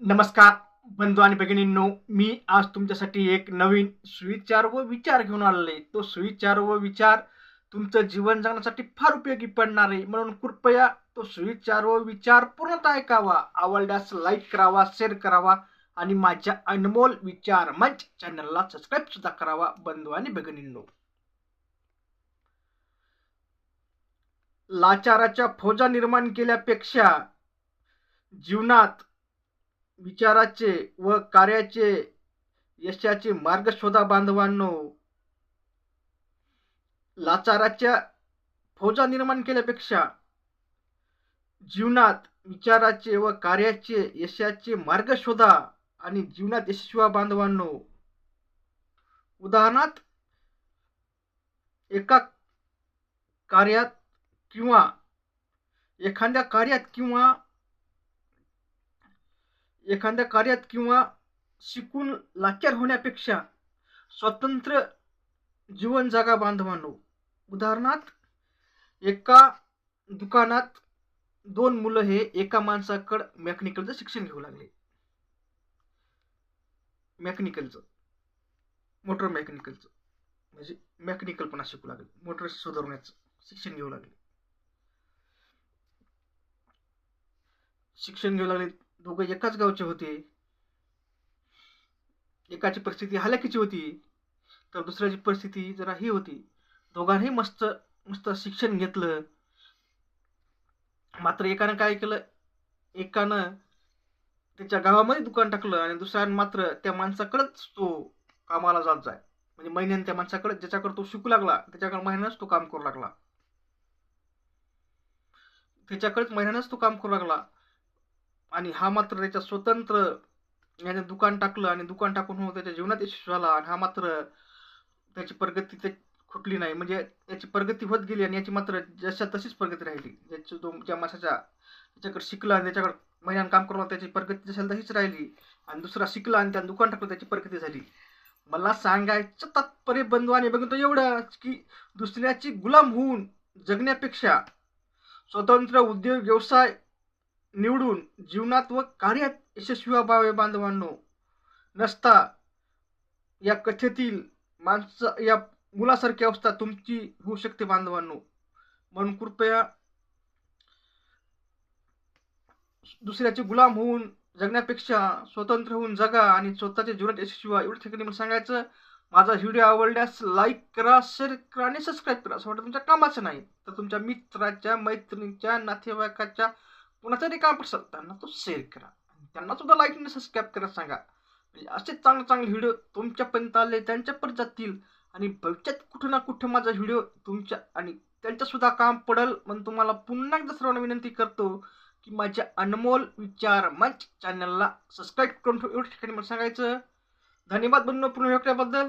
नमस्कार बंधू आणि भगिनींनो मी आज तुमच्यासाठी एक नवीन सुविचार व विचार घेऊन आलेलो आहे. तो सुविचार व विचार तुमचं जीवन जगण्यासाठी फार उपयोगी पडणार आहे. म्हणून कृपया तो सुविचार व विचार पूर्णतः ऐकावा. आवडल्यास लाईक करावा शेअर करावा आणि माझ्या अनमोल विचार मंच चॅनलला सबस्क्राईब सुद्धा करावा बंधू आणि भगिनींनो. लाचाराच्या फौजा निर्माण केल्यापेक्षा जीवनात विचाराचे व कार्याचे यशाचे मार्ग शोधा बांधवांनो. लाचाराच्या फौजा निर्माण केल्यापेक्षा जीवनात विचाराचे व कार्याचे यशाचे मार्ग शोधा आणि जीवनात यशस्वी बांधवांनो. उदाहरणार्थ एका कार्यात किंवा एखाद्या कार्यात किंवा एखाद्या कार्यात किंवा शिकून लाचार होण्यापेक्षा स्वतंत्र जीवन जागा बांधवांनो. उदाहरणार्थ एका दुकानात दोन मुलं हे एका माणसाकडं मेकॅनिकलचं शिक्षण घेऊ लागले. मेकॅनिकलचं मोटर मेकॅनिकलचं म्हणजे मेकॅनिकलपणा शिकू लागले. मोटर सुधारण्याचं शिक्षण घेऊ लागले. शिक्षण घेऊ लागले. दोघं एकाच गावचे होते. एकाची परिस्थिती हलाखीची होती तर दुसऱ्याची परिस्थिती जरा ही होती. दोघांनी मस्त मस्त शिक्षण घेतलं. मात्र एकानं काय केलं? एकानं त्याच्या गावामध्ये दुकान टाकलं आणि दुसऱ्यानं मात्र त्या माणसाकडेच तो कामाला जात जाय. म्हणजे महिन्याने त्या माणसाकडे ज्याच्याकडे तो शिकू लागला त्याच्याकडे महिन्यानंच तो काम करू लागला. त्याच्याकडेच महिन्यानंच तो काम करू लागला. आणि हा मात्र त्याच्या स्वतंत्र याने दुकान टाकलं आणि दुकान टाकून हो त्याच्या जीवनात यशस्वी झाला आणि हा मात्र त्याची प्रगती ते खुटली नाही. म्हणजे याची प्रगती होत गेली आणि याची मात्र जशा तशीच प्रगती राहिली. ज्याची तो ज्या माणसाच्या त्याच्याकडे शिकला आणि त्याच्याकडे महिन्यानं काम करून त्याची प्रगती जशाला तशीच राहिली. आणि दुसरा शिकला आणि त्यानं दुकान टाकलं त्याची प्रगती झाली. मला सांगायचं तात्पर्य बंधू आणि तो एवढं की दुसऱ्याची गुलाम होऊन जगण्यापेक्षा स्वतंत्र उद्योग व्यवसाय निवडून जीवनात व कार्यात यशस्वी व्हावे बांधवांनो. नसता या कथेतील माणसं या मुलासारखी अवस्था तुमची होऊ शकते बांधवांनो. म्हणून कृपया दुसऱ्याचे गुलाम होऊन जगण्यापेक्षा स्वतंत्र होऊन जगा आणि स्वतःच्या जीवनात यशस्वी व्हा. एवढं ठिकाणी मला सांगायचं माझा व्हिडिओ आवडल्यास लाईक करा शेअर करा आणि सबस्क्राईब करा. असं वाटतं तुमच्या कामाचं नाही तर तुमच्या मित्राच्या मैत्रिणीच्या नातेवाईकाच्या कुणाचा तरी काम असेल त्यांना तो शेअर करा. त्यांना सुद्धा लाईक आणि सबस्क्राईब करायला सांगा. म्हणजे असे चांगले चांगले व्हिडिओ तुमच्यापर्यंत आले त्यांच्यापर्यंत जातील. आणि भविष्यात कुठं ना कुठं माझा व्हिडिओ तुमच्या आणि त्यांच्यासुद्धा काम पडेल. म्हणून तुम्हाला पुन्हा एकदा सर्वांना विनंती करतो की माझ्या अनमोल विचार मंच चॅनलला सबस्क्राईब करून ठेव. एवढ्या ठिकाणी मला सांगायचं धन्यवाद बनणं पुन्हा भेटल्याबद्दल